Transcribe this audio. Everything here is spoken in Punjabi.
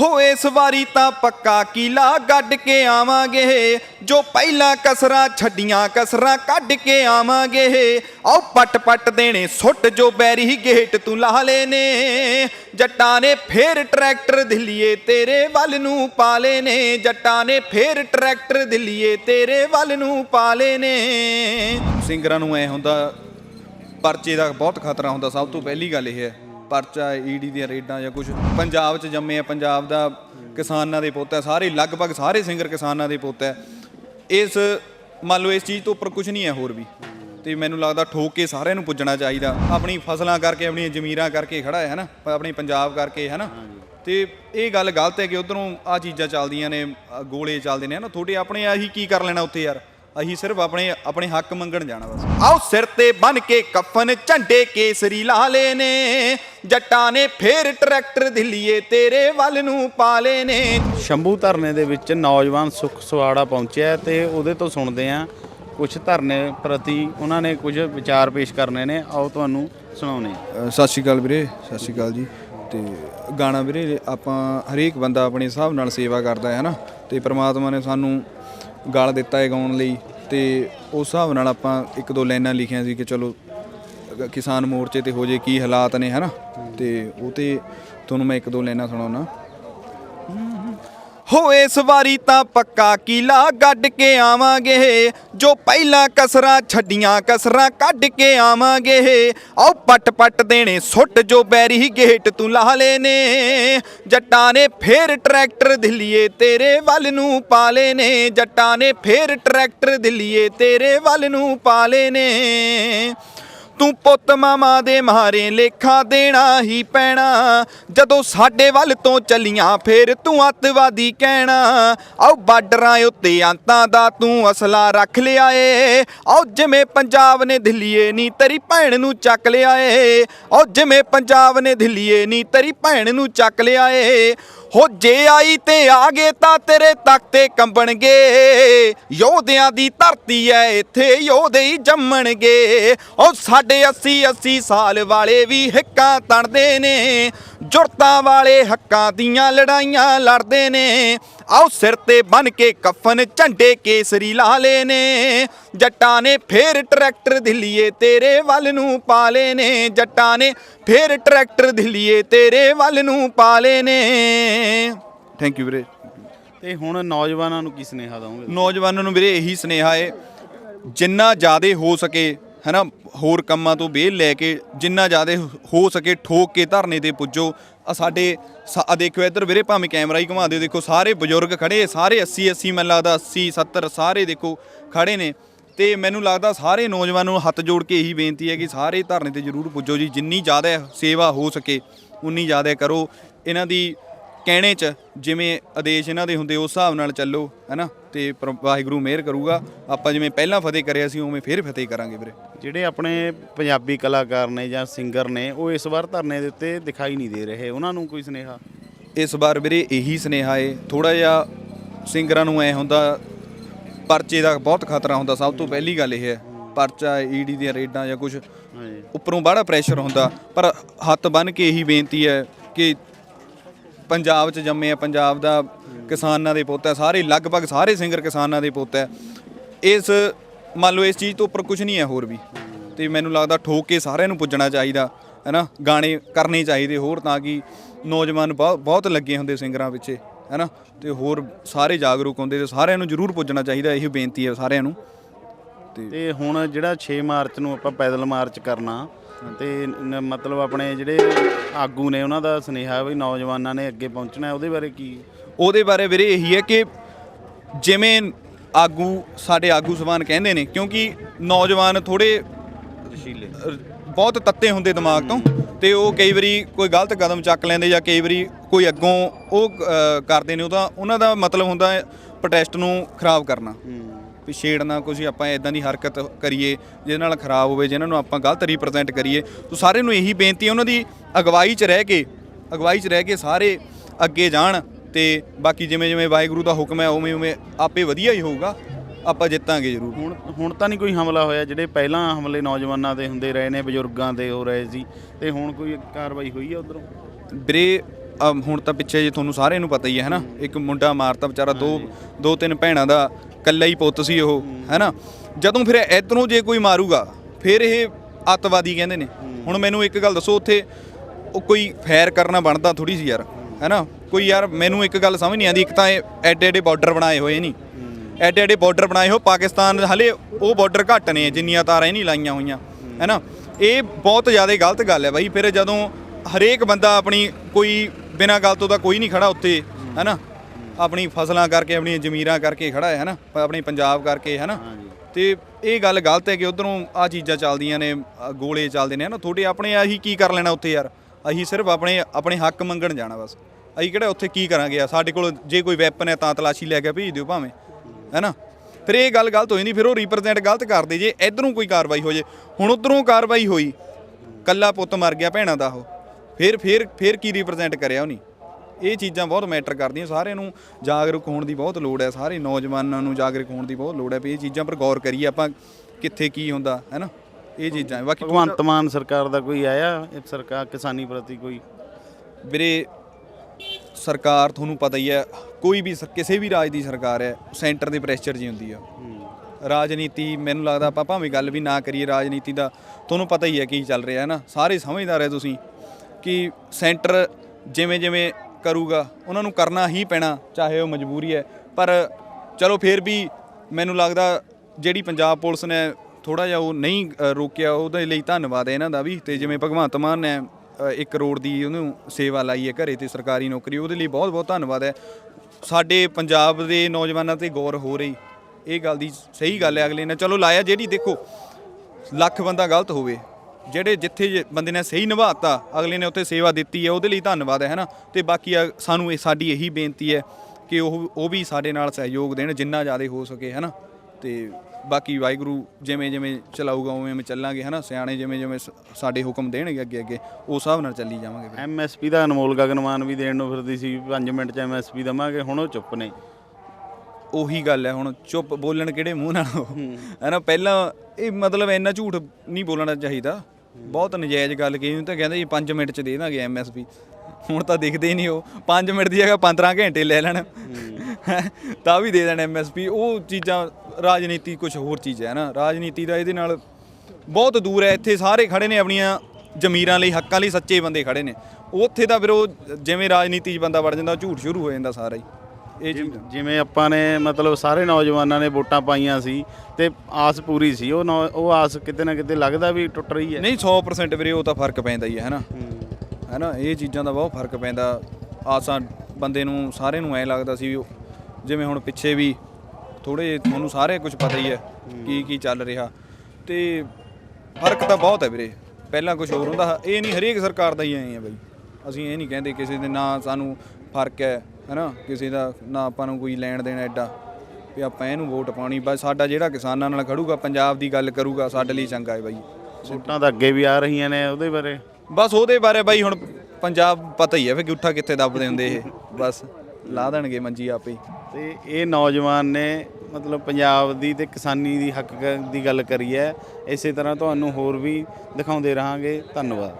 ਹੋ ਇਸ ਵਾਰੀ ਤਾਂ ਪੱਕਾ ਕੀਲਾ ਗੱਡ ਕੇ ਆਵਾਂਗੇ। ਜੋ ਪਹਿਲਾਂ ਕਸਰਾਂ ਛੱਡੀਆਂ ਕਸਰਾਂ ਕੱਢ ਕੇ ਆਵਾਂਗੇ। ਆਓ ਪੱਟ ਪੱਟ ਦੇਣੇ ਸੁੱਟ ਜੋ ਬੈਰੀ ਗੇਟ ਤੂੰ ਲਾ ਲੈਨੇ। ਜੱਟਾਂ ਨੇ ਫੇਰ ਟਰੈਕਟਰ ਦਿੱਲੀਏ ਤੇਰੇ ਵੱਲ ਨੂੰ ਪਾ ਨੇ ਜੱਟਾਂ ਨੇ ਫੇਰ ਟਰੈਕਟਰ ਦਿੱਲੀਏ ਤੇਰੇ ਵੱਲ ਨੂੰ ਪਾ ਨੇ ਸਿੰਗਰਾਂ ਨੂੰ ਐ ਹੁੰਦਾ, ਪਰਚੇ ਦਾ ਬਹੁਤ ਖਤਰਾ ਹੁੰਦਾ, ਸਭ ਤੋਂ ਪਹਿਲੀ ਗੱਲ ਇਹ ਹੈ। ਪਰਚਾ ਈਡੀ ਦੀਆਂ ਰੇਡਾਂ ਜਾਂ ਕੁਝ ਪੰਜਾਬ 'ਚ ਜੰਮੇ ਆ ਪੰਜਾਬ ਦਾ ਕਿਸਾਨਾਂ ਦੇ ਪੁੱਤ ਹੈ ਸਾਰੇ ਲਗਭਗ ਸਾਰੇ ਸਿੰਗਰ ਕਿਸਾਨਾਂ ਦੇ ਪੁੱਤ ਹੈ ਇਸ ਮੰਨ ਲਓ ਇਸ ਚੀਜ਼ ਤੋਂ ਉੱਪਰ ਕੁਝ ਨਹੀਂ ਹੈ ਹੋਰ ਵੀ। ਤੇ ਮੈਨੂੰ ਲੱਗਦਾ ਠੋਕ ਕੇ ਸਾਰਿਆਂ ਨੂੰ ਪੁੱਜਣਾ ਚਾਹੀਦਾ। ਆਪਣੀ ਫਸਲਾਂ ਕਰਕੇ ਆਪਣੀਆਂ ਜ਼ਮੀਰਾਂ ਕਰਕੇ ਖੜਾ ਹੈ ਹਨਾ ਆਪਣੀ ਪੰਜਾਬ ਕਰਕੇ ਹਨਾ ਤੇ ਇਹ ਗੱਲ ਗਲਤ ਹੈ ਕਿ ਉਧਰੋਂ ਆ ਚੀਜ਼ਾਂ ਚੱਲਦੀਆਂ ਨੇ ਗੋਲੇ ਚੱਲਦੇ ਨੇ ਹਨਾ ਤੁਹਾਡੇ ਆਪਣੇ ਆਹੀ ਕੀ ਕਰ ਲੈਣਾ ਉੱਥੇ ਯਾਰ? ਅਸੀਂ ਸਿਰਫ ਆਪਣੇ ਆਪਣੇ ਹੱਕ ਮੰਗਣ ਜਾਣਾ ਬਸ। ਆਓ ਸਿਰ ਤੇ ਬਨ ਕੇ ਕਫਨ ਝੰਡੇ ਕੇਸਰੀ ਲਾ ਲਏ ਨੇ ਜੱਟਾਂ ਨੇ ਫੇਰ ਟਰੈਕਟਰ ਦਿੱਲੀਏ ਤੇਰੇ ਵੱਲ ਨੂੰ ਪਾ ਲਏ ਨੇ ਸ਼ੰਭੂ ਧਰਨੇ ਦੇ ਵਿੱਚ ਨੌਜਵਾਨ ਸੁਖ ਸਵਾੜਾ ਪਹੁੰਚਿਆ ਤੇ ਉਹਦੇ ਤੋਂ ਸੁਣਦੇ ਆ ਕੁਝ ਧਰਨੇ ਪ੍ਰਤੀ ਉਹਨਾਂ ਨੇ ਕੁਝ ਵਿਚਾਰ ਪੇਸ਼ ਕਰਨੇ ਨੇ। ਆਓ ਤੁਹਾਨੂੰ ਸੁਣਾਉਨੇ ਸਤਿ ਸ਼੍ਰੀ ਅਕਾਲ ਵੀਰੇ ਸਤਿ ਸ਼੍ਰੀ ਅਕਾਲ ਜੀ। ਤੇ ਗਾਣਾ ਵੀਰੇ ਆਪਾਂ ਹਰੇਕ ਬੰਦਾ ਆਪਣੇ ਹਿਸਾਬ ਨਾਲ ਸੇਵਾ ਕਰਦਾ ਹੈ ਹਨਾ ਤੇ ਪ੍ਰਮਾਤਮਾ ਨੇ ਸਾਨੂੰ ਗਲ ਦਿੱਤਾ ਹੈ ਗਾਉਣ ਲਈ ਤੇ ਉਸ ਹਿਸਾਬ ਨਾਲ ਆਪਾਂ ਇੱਕ ਦੋ ਲਾਈਨਾਂ ਲਿਖੀਆਂ ਸੀ ਕਿ ਚਲੋ ਅ, ਕਿਸਾਨ ਮੋਰਚੇ ਤੇ ਹੋ ਜੇ ਕੀ ਹਾਲਾਤ ਨੇ ਹਨਾ? ਤੇ ਉਹ ਤੇ ਤੁਹਾਨੂੰ ਮੈਂ ਇੱਕ ਦੋ ਲਾਈਨਾਂ ਸੁਣਾਉਣਾ ਹੋ ਇਸ ਵਾਰੀ ਤਾਂ ਪੱਕਾ ਕੀਲਾ ਗੱਡ ਕੇ ਆਵਾਂਗੇ। ਜੋ ਪਹਿਲਾਂ ਕਸਰਾਂ ਛੱਡੀਆਂ ਕਸਰਾਂ ਕੱਢ ਕੇ ਆਵਾਂਗੇ। ਆਓ ਪੱਟ ਪੱਟ ਦੇਣੇ ਸੁੱਟ ਜੋ ਬੈਰੀ ਗੇਟ ਤੂੰ ਲਾ ਲੈਨੇ। ਜੱਟਾਂ ਨੇ ਫੇਰ ਟਰੈਕਟਰ ਦਿੱਲੀਏ ਤੇਰੇ ਵੱਲ ਨੂੰ ਪਾ ਲੈਨੇ। ਜੱਟਾਂ ਨੇ ਫੇਰ ਟਰੈਕਟਰ ਦਿੱਲੀਏ ਤੇਰੇ ਵੱਲ ਨੂੰ ਪਾ ਲੈਨੇ। ਤੂੰ ਪੁੱਤ ਮਾਮਾ ਦੇ ਮਾਰੇ ਲੇਖਾ ਦੇਣਾ ਹੀ ਪੈਣਾ। ਜਦੋਂ ਸਾਡੇ ਵੱਲ ਤੋਂ ਚੱਲੀਆਂ, ਫੇਰ ਤੂੰ ਅੱਤਵਾਦੀ ਕਹਿਣਾ। ਆਓ ਬਾਰਡਰਾਂ ਉੱਤੇ ਅੰਤਾਂ ਦਾ ਤੂੰ ਅਸਲਾ ਰੱਖ ਲਿਆ ਏ ਆਓ ਜਿਵੇਂ ਪੰਜਾਬ ਨੇ ਦਿੱਲੀਏ ਨੀ ਤੇਰੀ ਭੈਣ ਨੂੰ ਚੱਕ ਲਿਆ ਏ ਆਓ ਜਿਵੇਂ ਪੰਜਾਬ ਨੇ ਦਿੱਲੀਏ ਨੀ ਤੇਰੀ ਭੈਣ ਨੂੰ ਚੱਕ ਲਿਆ ਏ ਹੋ ਜੇ ਆਈ ਤੇ ਆ ਗਏ ਤਾਂ ਤੇਰੇ ਤਖਤੇ ਕੰਬਣਗੇ। ਯੋਧਿਆਂ ਦੀ ਧਰਤੀ ਐ, ਇੱਥੇ ਯੋਧੇ ਹੀ ਜੰਮਣਗੇ। ਉਹ ਸਾਡੇ 80 80 ਸਾਲ ਵਾਲੇ ਵੀ ਹਿੱਕਾਂ ਤਣਦੇ ਨੇ। ਜੁਰਤਾਂ ਵਾਲੇ ਹੱਕਾਂ ਦੀਆਂ ਲੜਾਈਆਂ ਲੜਦੇ ਨੇ। ਆਓ ਸਿਰ ਤੇ ਬਨ ਕੇ ਕਫਨ ਝੰਡੇ ਕੇਸਰੀ ਲਾ ਲਏ ਨੇ। ਜੱਟਾਂ ਨੇ ਫੇਰ ਟਰੈਕਟਰ ਦਿੱਲੀਏ ਤੇਰੇ ਵੱਲ ਨੂੰ ਪਾ ਲਏ ਨੇ। ਜੱਟਾਂ ਨੇ ਫੇਰ ਟਰੈਕਟਰ ਦਿੱਲੀਏ ਤੇਰੇ ਵੱਲ ਨੂੰ ਪਾ ਲਏ ਨੇ। ਥੈਂਕ ਯੂ ਵੀਰੇ। ਤੇ ਹੁਣ ਨੌਜਵਾਨਾਂ ਨੂੰ ਕੀ ਸੁਨੇਹਾ ਦਵੋਗੇ? ਨੌਜਵਾਨਾਂ ਨੂੰ ਵੀਰੇ ਇਹੀ ਸੁਨੇਹਾ ਹੈ ਜਿੰਨਾ ਜ਼ਿਆਦਾ ਹੋ ਸਕੇ ਹੈਨਾ, ਹੋਰ ਕੰਮਾਂ ਤੋਂ ਵੇਲ ਲੈ ਕੇ ਜਿੰਨਾ ਜ਼ਿਆਦਾ ਹੋ ਸਕੇ ਠੋਕ ਕੇ ਧਰਨੇ ਤੇ ਪੁੱਜੋ। ਆ ਸਾਡੇ ਆ ਦੇਖੋ ਇੱਧਰ ਵੀਰੇ, ਭਾਵੇਂ ਕੈਮਰਾ ਹੀ ਘੁਮਾ ਦਿਓ, ਦੇਖੋ ਸਾਰੇ ਬਜ਼ੁਰਗ ਖੜੇ, ਸਾਰੇ 80 80 ਮੈਨੂੰ ਲੱਗਦਾ 80 70 ਸਾਰੇ ਦੇਖੋ ਖੜੇ ਨੇ। ਤੇ ਮੈਨੂੰ ਲੱਗਦਾ ਸਾਰੇ ਨੌਜਵਾਨਾਂ ਨੂੰ ਹੱਥ ਜੋੜ ਕੇ ਇਹੀ ਬੇਨਤੀ ਹੈ ਕਿ ਸਾਰੇ ਧਰਨੇ ਤੇ ਜ਼ਰੂਰ ਪੁੱਜੋ ਜੀ, ਜਿੰਨੀ ਜ਼ਿਆਦਾ ਸੇਵਾ ਹੋ ਸਕੇ, ਉਨੀ ਜ਼ਿਆਦਾ ਕਰੋ। ਇਹਨਾਂ ਦੀ ਕਹਿਣੇ 'ਚ ਜਿਵੇਂ ਆਦੇਸ਼ ਇਹਨਾਂ ਦੇ ਹੁੰਦੇ ਉਸ ਹਿਸਾਬ ਨਾਲ ਚੱਲੋ ਹੈਨਾ? ਤੇ ਪਰ- ਵਾਹਿਗੁਰੂ ਮਿਹਰ ਕਰੂਗਾ। ਆਪਾਂ ਜਿਵੇਂ ਪਹਿਲਾਂ ਫਤਿਹ ਕਰਿਆ ਸੀ ਉਵੇਂ ਫੇਰ ਫਤਿਹ ਕਰਾਂਗੇ ਵੀਰੇ। ਜਿਹੜੇ ਆਪਣੇ ਪੰਜਾਬੀ ਕਲਾਕਾਰ ਨੇ ਜਾਂ ਸਿੰਗਰ ਨੇ ਉਹ ਇਸ ਵਾਰ ਧਰਨੇ ਦੇ ਉੱਤੇ ਦਿਖਾਈ ਨਹੀਂ ਦੇ ਰਹੇ। ਉਹਨਾਂ ਨੂੰ ਕੋਈ ਸੁਨੇਹਾ? ਇਸ ਵਾਰ ਵੀਰੇ ਇਹੀ ਸੁਨੇਹਾ ਏ। ਥੋੜਾ ਜਿਹਾ ਸਿੰਗਰਾਂ ਨੂੰ ਐ ਹੁੰਦਾ ਪਰਚੇ ਦਾ ਬਹੁਤ ਖਤਰਾ ਹੁੰਦਾ। ਸਭ ਤੋਂ ਪਹਿਲੀ ਗੱਲ ਇਹ ਹੈ ਪਰਚਾ ਈਡੀ ਦੀਆਂ ਰੇਡਾਂ ਜਾਂ ਕੁਝ ਹਾਂਜੀ। ਉੱਪਰੋਂ ਬੜਾ ਪ੍ਰੈਸ਼ਰ ਹੁੰਦਾ। ਪਰ ਹੱਥ ਬੰਨ ਕੇ ਇਹੀ ਬੇਨਤੀ ਹੈ ਕਿ ਪੰਜਾਬ 'ਚ ਜੰਮੇ ਆ, ਪੰਜਾਬ ਦਾ ਕਿਸਾਨਾਂ ਦੇ ਪੁੱਤ ਹੈ ਸਾਰੇ ਲਗਭਗ ਸਾਰੇ ਸਿੰਗਰ ਕਿਸਾਨਾਂ ਦੇ ਪੁੱਤ ਹੈ ਇਸ, ਮੰਨ ਲਓ ਇਸ ਚੀਜ਼ ਤੋਂ ਉੱਪਰ ਕੁਝ ਨਹੀਂ ਹੈ ਹੋਰ ਵੀ। ਤੇ ਮੈਨੂੰ ਲੱਗਦਾ ਠੋਕ ਕੇ ਸਾਰਿਆਂ ਨੂੰ ਪੁੱਜਣਾ ਚਾਹੀਦਾ, ਹੈਨਾ? ਗਾਣੇ ਕਰਨੇ ਚਾਹੀਦੇ ਹੋਰ ਤਾਂ ਕਿ ਨੌਜਵਾਨ ਬਹੁਤ ਬਹੁਤ ਲੱਗੇ ਹੁੰਦੇ ਸਿੰਗਰਾਂ ਪਿੱਛੇ, ਹੈਨਾ? ਤੇ ਹੋਰ ਸਾਰੇ ਜਾਗਰੂਕ ਹੁੰਦੇ ਤੇ ਸਾਰਿਆਂ ਨੂੰ ਜ਼ਰੂਰ ਪੁੱਜਣਾ ਚਾਹੀਦਾ, ਇਹੀ ਬੇਨਤੀ ਹੈ ਸਾਰਿਆਂ ਨੂੰ। ਤੇ ਹੁਣ ਜਿਹੜਾ 6 ਮਾਰਚ ਨੂੰ ਆਪਾਂ ਪੈਦਲ ਮਾਰਚ ਕਰਨਾ ਤੇ ਨ- ਮਤਲਬ ਆਪਣੇ ਜਿਹੜੇ ਆਗੂ ਨੇ ਉਹਨਾਂ ਦਾ ਸੁਨੇਹਾ ਵੀ ਨੌਜਵਾਨਾਂ ਨੇ ਅੱਗੇ ਪਹੁੰਚਣਾ ਹੈ, ਉਹਦੇ ਬਾਰੇ ਕੀ? ਉਹਦੇ ਬਾਰੇ ਵੀਰੇ ਇਹੀ ਹੈ ਕਿ ਜਿਵੇਂ ਆਗੂ ਸਾਡੇ ਆਗੂ ਸਬਾਨ ਕਹਿੰਦੇ ਨੇ ਕਿਉਂਕਿ ਨੌਜਵਾਨ ਥੋੜੇ ਰਸ਼ੀਲੇ ਬਹੁਤ ਤੱਤੇ ਹੁੰਦੇ ਦਿਮਾਗ ਤੋਂ ਤੇ ਉਹ ਕਈ ਵਾਰੀ ਕੋਈ ਗਲਤ ਕਦਮ ਚੱਕ ਲੈਂਦੇ ਜਾਂ ਕਈ ਵਾਰੀ ਕੋਈ ਅੱਗੋਂ ਉਹ ਅ, ਕਰਦੇ ਨੇ ਉਹਦਾ ਉਹਨਾਂ ਦਾ ਮਤਲਬ ਹੁੰਦਾ ਹੈ ਪ੍ਰੋਟੈਸਟ ਨੂੰ ਖਰਾਬ ਕਰਨਾ। ਵੀ ਛੇੜਨਾ ਕੁਝ ਆਪਾਂ ਇਦਾਂ ਦੀ ਹਰਕਤ ਕਰੀਏ ਜਿਹਦੇ ਨਾਲ ਖਰਾਬ ਹੋਵੇ ਜਿਨ੍ਹਾਂ ਨੂੰ ਆਪਾਂ ਗਲਤ ਰਿਪਰੈਜ਼ੈਂਟ ਕਰੀਏ। ਤਾਂ ਸਾਰਿਆਂ ਨੂੰ ਇਹੀ ਬੇਨਤੀ ਹੈ ਉਹਨਾਂ ਦੀ ਅਗਵਾਈ 'ਚ ਰਹਿ ਕੇ ਅਗਵਾਈ 'ਚ ਰਹਿ ਕੇ ਸਾਰੇ ਅੱਗੇ ਜਾਣ ਤੇ ਬਾਕੀ ਜਿਵੇਂ ਜਿਵੇਂ ਵਾਹਿਗੁਰੂ ਦਾ ਹੁਕਮ ਹੈ ਉਵੇਂ ਉਵੇਂ ਆਪੇ ਵਧੀਆ ਹੀ ਹੋਊਗਾ ਆਪਾਂ ਜਿੱਤਾਂਗੇ ਜ਼ਰੂਰ। ਹੁਣ ਹੁਣ ਤਾਂ ਨਹੀਂ ਕੋਈ ਹਮਲਾ ਹੋਇਆ ਜਿਹੜੇ ਪਹਿਲਾਂ ਹਮਲੇ ਨੌਜਵਾਨਾਂ ਦੇ ਹੁੰਦੇ ਰਹੇ ਨੇ ਬਜ਼ੁਰਗਾਂ ਦੇ ਹੋ ਰਹੇ ਸੀ ਤੇ ਹੁਣ ਕੋਈ ਕਾਰਵਾਈ ਹੋਈ ਹੈ ਉਧਰੋਂ? ਵੀਰੇ ਅਮ, ਹੁਣ ਤਾਂ ਪਿੱਛੇ ਜੇ ਤੁਹਾਨੂੰ ਸਾਰਿਆਂ ਨੂੰ ਪਤਾ ਹੀ ਹੈ ਹੈਨਾ ਇੱਕ ਮੁੰਡਾ ਮਾਰਤਾ ਵਿਚਾਰਾ ਦੋ ਦੋ ਤਿੰਨ ਭੈਣਾਂ ਦਾ ਇਕੱਲਾ ਹੀ ਪੁੱਤ ਸੀ ਉਹ ਹੈਨਾ ਜਦੋਂ ਫਿਰ ਇਧਰੋਂ ਜੇ ਕੋਈ ਮਾਰੂਗਾ ਫਿਰ ਇਹ ਅੱਤਵਾਦੀ ਕਹਿੰਦੇ ਨੇ। ਹੁਣ ਮੈਨੂੰ ਇੱਕ ਗੱਲ ਦੱਸੋ ਉੱਥੇ ਉਹ ਕੋਈ ਫੈਰ ਕਰਨਾ ਬਣਦਾ ਥੋੜੀ ਸੀ ਯਾਰ ਹੈਨਾ ਕੋਈ ਯਾਰ ਮੈਨੂੰ ਇੱਕ ਗੱਲ ਸਮਝ ਨਹੀਂ ਆਉਂਦੀ ਇੱਕ ਤਾਂ ਇਹ ਐਡੇ ਐਡੇ ਬਾਰਡਰ ਬਣਾਏ ਹੋਏ ਨਹੀਂ। ਐਡੇ ਐਡੇ ਬਾਰਡਰ ਬਣਾਏ ਹੋ ਪਾਕਿਸਤਾਨ ਹਲੇ ਉਹ ਬਾਰਡਰ ਘੱਟ ਨੇ ਜਿੰਨੀਆਂ ਤਾਰਾਂ ਇਹ ਨਹੀਂ ਲਾਈਆਂ ਹੋਈਆਂ ਹੈਨਾ ਇਹ ਬਹੁਤ ਜ਼ਿਆਦਾ ਗਲਤ ਗੱਲ ਹੈ ਬਾਈ। ਫਿਰ ਜਦੋਂ ਹਰੇਕ ਬੰਦਾ ਆਪਣੀ ਕੋਈ ਬਿਨਾਂ ਗੱਲ ਤੋਂ ਤਾਂ ਕੋਈ ਨਹੀਂ ਖੜਾ ਉੱਤੇ ਹੈਨਾ? ਆਪਣੀ ਫਸਲਾਂ ਕਰਕੇ ਆਪਣੀਆਂ ਜ਼ਮੀਰਾਂ ਕਰਕੇ ਖੜਾ ਹੈ ਹੈਨਾ? ਆਪਣੀ ਪੰਜਾਬ ਕਰਕੇ ਹੈਨਾ? ਤੇ ਇਹ ਗੱਲ ਗਲਤ ਹੈ ਕਿ ਉਧਰੋਂ ਆ ਚੀਜ਼ਾਂ ਚੱਲਦੀਆਂ ਨੇ ਗੋਲੇ ਚੱਲਦੇ ਨੇ ਹਨਾ? ਤੁਹਾਡੇ ਆਪਣੇ ਆਹੀ ਕੀ ਕਰ ਲੈਣਾ ਉੱਥੇ ਯਾਰ? ਅਸੀਂ ਸਿਰਫ ਆਪਣੇ ਆਪਣੇ ਹੱਕ ਮੰਗਣ ਜਾਣਾ ਬਸ। ਅਸੀਂ ਕਿਹੜਾ ਉੱਥੇ ਕੀ ਕਰਾਂਗੇ ਯਾਰ? ਸਾਡੇ ਕੋਲ ਜੇ ਕੋਈ ਵੈਪਨ ਹੈ ਤਾਂ ਤਲਾਸ਼ੀ ਲੈ ਕੇ ਭੇਜ ਦਿਓ ਭਾਵੇਂ ਹੈਨਾ? ਫਿਰ ਇਹ ਗੱਲ ਗਲਤ ਹੋ ਜਾਂਦੀ ਫਿਰ ਉਹ ਰਿਪਰੈਜ਼ੈਂਟ ਗਲਤ ਕਰਦੇ ਜੇ ਇਧਰੋਂ ਕੋਈ ਕਾਰਵਾਈ ਹੋ ਜੇ। ਹੁਣ ਉਧਰੋਂ ਕਾਰਵਾਈ ਹੋਈ ਕੱਲਾ ਪੁੱਤ ਮਰ ਗਿਆ ਭੈਣਾਂ ਦਾ ਉਹ। ਫਿਰ ਫਿਰ ਫਿਰ ਕੀ ਰਿਪਰੈਜ਼ੈਂਟ ਕਰਿਆ ਉਹਨੇ? ਇਹ ਚੀਜ਼ਾਂ ਬਹੁਤ ਮੈਟਰ ਕਰਦੀਆਂ ਸਾਰਿਆਂ ਨੂੰ ਜਾਗਰੂਕ ਹੋਣ ਦੀ ਬਹੁਤ ਲੋੜ ਹੈ ਸਾਰੇ ਨੌਜਵਾਨਾਂ ਨੂੰ ਜਾਗਰੂਕ ਹੋਣ ਦੀ ਬਹੁਤ ਲੋੜ ਹੈ ਵੀ ਇਹ ਚੀਜ਼ਾਂ ਪਰ ਗੌਰ ਕਰੀਏ ਆਪਾਂ ਕਿੱਥੇ ਕੀ ਹੁੰਦਾ ਹੈ ਨਾ ਇਹ ਚੀਜ਼ਾਂ ਬਾਕੀ ਭਗਵੰਤ ਮਾਨ ਸਰਕਾਰ ਦਾ ਕੋਈ ਆਇਆ? ਇਹ ਸਰਕਾਰ ਕਿਸਾਨੀ ਪ੍ਰਤੀ ਕੋਈ? ਵੀਰੇ ਸਰਕਾਰ ਤੁਹਾਨੂੰ ਪਤਾ ਹੀ ਹੈ ਕੋਈ ਵੀ ਕਿਸੇ ਵੀ ਰਾਜ ਦੀ ਸਰਕਾਰ ਹੈ ਸੈਂਟਰ ਦੇ ਪ੍ਰੈਸ਼ਰ ਜੀ ਹੁੰਦੀ ਆ। ਰਾਜਨੀਤੀ ਮੈਨੂੰ ਲੱਗਦਾ ਆਪਾਂ ਭਾਵੇਂ ਗੱਲ ਵੀ ਨਾ ਕਰੀਏ ਰਾਜਨੀਤੀ ਦਾ ਤੁਹਾਨੂੰ ਪਤਾ ਹੀ ਹੈ ਕੀ ਚੱਲ ਰਿਹਾ ਹੈ ਨਾ ਸਾਰੇ ਸਮਝਦਾਰ ਹੈ ਤੁਸੀਂ। ਕਿ ਸੈਂਟਰ ਜਿਵੇਂ ਜਿਵੇਂ ਕਰੂਗਾ, ਉਹਨਾਂ ਨੂੰ ਕਰਨਾ ਹੀ ਪੈਣਾ, ਚਾਹੇ ਉਹ ਮਜਬੂਰੀ ਹੈ। ਪਰ ਚਲੋ ਫਿਰ ਵੀ ਮੈਨੂੰ ਲੱਗਦਾ ਜਿਹੜੀ ਪੰਜਾਬ ਪੁਲਿਸ ਨੇ ਥੋੜਾ ਜਿਹਾ ਉਹ ਨਹੀਂ ਰੋਕਿਆ, ਉਹਦੇ ਲਈ ਧੰਨਵਾਦ ਹੈ ਇਹਨਾਂ ਦਾ ਵੀ। ਤੇ ਜਿਵੇਂ ਭਗਵੰਤ ਮਾਨ ਨੇ 1 ਕਰੋੜ ਦੀ ਉਹਨੂੰ ਸੇਵਾ ਲਾਈ ਹੈ ਘਰੇ ਤੇ ਸਰਕਾਰੀ ਨੌਕਰੀ, ਉਹਦੇ ਲਈ ਬਹੁਤ ਬਹੁਤ ਧੰਨਵਾਦ ਹੈ। ਸਾਡੇ ਪੰਜਾਬ ਦੇ ਨੌਜਵਾਨਾਂ ਤੇ ਗੌਰ ਹੋ ਰਹੀ। ਇਹ ਗੱਲ ਦੀ ਸਹੀ ਗੱਲ ਹੈ ਅਗਲੇ ਨੇ ਚਲੋ ਲਾਇਆ ਜਿਹੜੀ ਦੇਖੋ, ਲੱਖ ਬੰਦਾ ਗਲਤ ਹੋਵੇ। ਜਿਹੜੇ ਜਿੱਥੇ ਬੰਦੇ ਨੇ ਸਹੀ ਨਿਭਾਤਾ ਅਗਲੇ ਨੇ ਉੱਥੇ ਸੇਵਾ ਦਿੱਤੀ ਹੈ ਉਹਦੇ ਲਈ ਧੰਨਵਾਦ ਹੈ ਹਨਾ ਤੇ ਬਾਕੀ ਸਾਨੂੰ ਇਹ ਸਾਡੀ ਇਹੀ ਬੇਨਤੀ ਹੈ ਕਿ ਉਹ ਉਹ ਵੀ ਸਾਡੇ ਨਾਲ ਸਹਿਯੋਗ ਦੇਣ ਜਿੰਨਾ ਜ਼ਿਆਦਾ ਹੋ ਸਕੇ ਹਨਾ ਤੇ ਬਾਕੀ ਵਾਹਿਗੁਰੂ ਜਿਵੇਂ ਜਿਵੇਂ ਚਲਾਊਗਾ ਉਵੇਂ ਉਵੇਂ ਚੱਲਾਂਗੇ ਹਨਾ ਸਿਆਣੇ ਜਿਵੇਂ ਜਿਵੇਂ ਸਾਡੇ ਹੁਕਮ ਦੇਣਗੇ ਅੱਗੇ ਅੱਗੇ ਉਸ ਹਿਸਾਬ ਨਾਲ ਚੱਲੀ ਜਾਵਾਂਗੇ। ਐਮਐਸਪੀ ਦਾ ਅਨਮੋਲ ਗਗਨਮਾਨ ਵੀ ਦੇਣ ਨੂੰ ਫਿਰਦੀ ਸੀ 5 ਮਿੰਟ ਚ ਐਮਐਸਪੀ ਦਵਾਂਗੇ ਹੁਣ ਉਹ ਚੁੱਪ ਨੇ। ਉਹੀ ਗੱਲ ਹੈ ਹੁਣ ਚੁੱਪ ਬੋਲਣ ਕਿਹੜੇ ਮੂੰਹ ਨਾਲ ਉਹ? ਹੈਨਾ ਪਹਿਲਾਂ ਇਹ ਮਤਲਬ ਇੰਨਾ ਝੂਠ ਨਹੀਂ ਬੋਲਣਾ ਚਾਹੀਦਾ। ਬਹੁਤ ਨਜਾਇਜ਼ ਗੱਲ ਕਹੀ ਤਾਂ ਕਹਿੰਦੇ ਜੀ 5 ਮਿੰਟ ਚ ਦੇ ਦਾਂਗੇ ਐਮਐਸਪੀ ਹੁਣ ਤਾਂ ਦਿਖਦੇ ਹੀ ਨਹੀਂ ਉਹ। 5 ਮਿੰਟ ਦੀ ਜਗ੍ਹਾ 15 ਘੰਟੇ ਲੈ ਲੈਣ। ਤਾਂ ਵੀ ਦੇ ਦੇਣ ਐਮਐਸਪੀ ਉਹ ਚੀਜ਼ਾਂ, ਰਾਜਨੀਤੀ ਕੁਝ ਹੋਰ ਚੀਜ਼ ਹੈ ਨਾ। ਰਾਜਨੀਤੀ ਦਾ ਇਹਦੇ ਨਾਲ ਬਹੁਤ ਦੂਰ ਹੈ। ਇੱਥੇ ਸਾਰੇ ਖੜੇ ਨੇ ਆਪਣੀਆਂ ਜ਼ਮੀਰਾਂ ਲਈ, ਹੱਕਾਂ ਲਈ ਸੱਚੇ ਬੰਦੇ ਖੜੇ ਨੇ। ਉੱਥੇ ਤਾਂ ਫਿਰ ਉਹ ਜਿਵੇਂ ਰਾਜਨੀਤੀ 'ਚ ਬੰਦਾ ਵੜ ਜਾਂਦਾ, ਝੂਠ ਸ਼ੁਰੂ ਹੋ ਜਾਂਦਾ ਸਾਰਾ ਹੀ। ਇਹ ਚੀਜ਼ ਜਿਵੇਂ ਆਪਾਂ ਨੇ ਮਤਲਬ ਸਾਰੇ ਨੌਜਵਾਨਾਂ ਨੇ ਵੋਟਾਂ ਪਾਈਆਂ ਸੀ ਤੇ ਆਸ ਪੂਰੀ ਸੀ, ਉਹ ਨੌ- ਉਹ ਆਸ ਕਿਤੇ ਨਾ ਕਿਤੇ ਲੱਗਦਾ ਵੀ ਟੁੱਟ ਰਹੀ ਹੈ। ਨਹੀਂ 100% ਵੀਰੇ, ਉਹ ਤਾਂ ਫ਼ਰਕ ਪੈਂਦਾ ਹੀ ਹੈ ਹੈਨਾ ਹੈਨਾ, ਇਹ ਚੀਜ਼ਾਂ ਦਾ ਬਹੁਤ ਫ਼ਰਕ ਪੈਂਦਾ। ਆਸਾਂ ਬੰਦੇ ਨੂੰ ਸਾਰੇ ਨੂੰ ਐ ਲੱਗਦਾ ਸੀ ਵੀ ਉਹ- ਜਿਵੇਂ ਹੁਣ ਪਿੱਛੇ ਵੀ ਥੋੜੇ ਤੁਹਾਨੂੰ ਸਾਰੇ ਕੁਝ ਪਤਾ ਹੀ ਹੈ ਕੀ ਕੀ ਚੱਲ ਰਿਹਾ। ਤੇ ਫ਼ਰਕ ਤਾਂ ਬਹੁਤ ਹੈ ਵੀਰੇ। ਪਹਿਲਾਂ ਕੁਝ ਹੋਰ ਹੁੰਦਾ, ਇਹ ਨਹੀਂ ਹਰੇਕ ਸਰਕਾਰ ਦਾ ਹੀ ਐਂ ਹੈ ਬਈ। ਅਸੀਂ ਇਹ ਨਹੀਂ ਕਹਿੰਦੇ ਕਿਸੇ ਦੇ ਨਾ ਸਾਨੂੰ ਫ਼ਰਕ ਹੈ। ਹੈਨਾ ਕਿਸੇ ਦਾ ਨਾ ਆਪਾਂ ਨੂੰ ਕੋਈ ਲੈਣ ਦੇਣ ਐਡਾ ਵੀ ਆਪਾਂ ਇਹਨੂੰ ਵੋਟ ਪਾਉਣੀ ਬਸ ਸਾਡਾ ਜਿਹੜਾ ਕਿਸਾਨਾਂ ਨਾਲ ਖੜੂਗਾ ਪੰਜਾਬ ਦੀ ਗੱਲ ਕਰੂਗਾ ਸਾਡੇ ਲਈ ਚੰਗਾ ਹੈ ਬਾਈ। ਵੋਟਾਂ ਤਾਂ ਅੱਗੇ ਵੀ ਆ ਰਹੀਆਂ ਨੇ ਉਹਦੇ ਬਾਰੇ। ਬਸ ਉਹਦੇ ਬਾਰੇ ਬਾਈ ਹੁਣ ਪੰਜਾਬ ਪਤਾ ਹੀ ਹੈ ਫੇ ਗੁੱਠਾ ਕਿੱਥੇ ਦੱਬਦੇ ਹੁੰਦੇ ਇਹ ਬਸ ਲਾ ਦੇਣਗੇ ਮੰਜੀ ਆਪੇ ਹੀ। ਤੇ ਇਹ ਨੌਜਵਾਨ ਨੇ ਮਤਲਬ ਪੰਜਾਬ ਦੀ ਤੇ ਕਿਸਾਨੀ ਦੀ ਹੱਕ ਦੀ ਗੱਲ ਕਰੀ ਹੈ। ਇਸੇ ਤਰ੍ਹਾਂ ਤੁਹਾਨੂੰ ਹੋਰ ਵੀ ਦਿਖਾਉਂਦੇ ਰਹਾਂਗੇ। ਧੰਨਵਾਦ।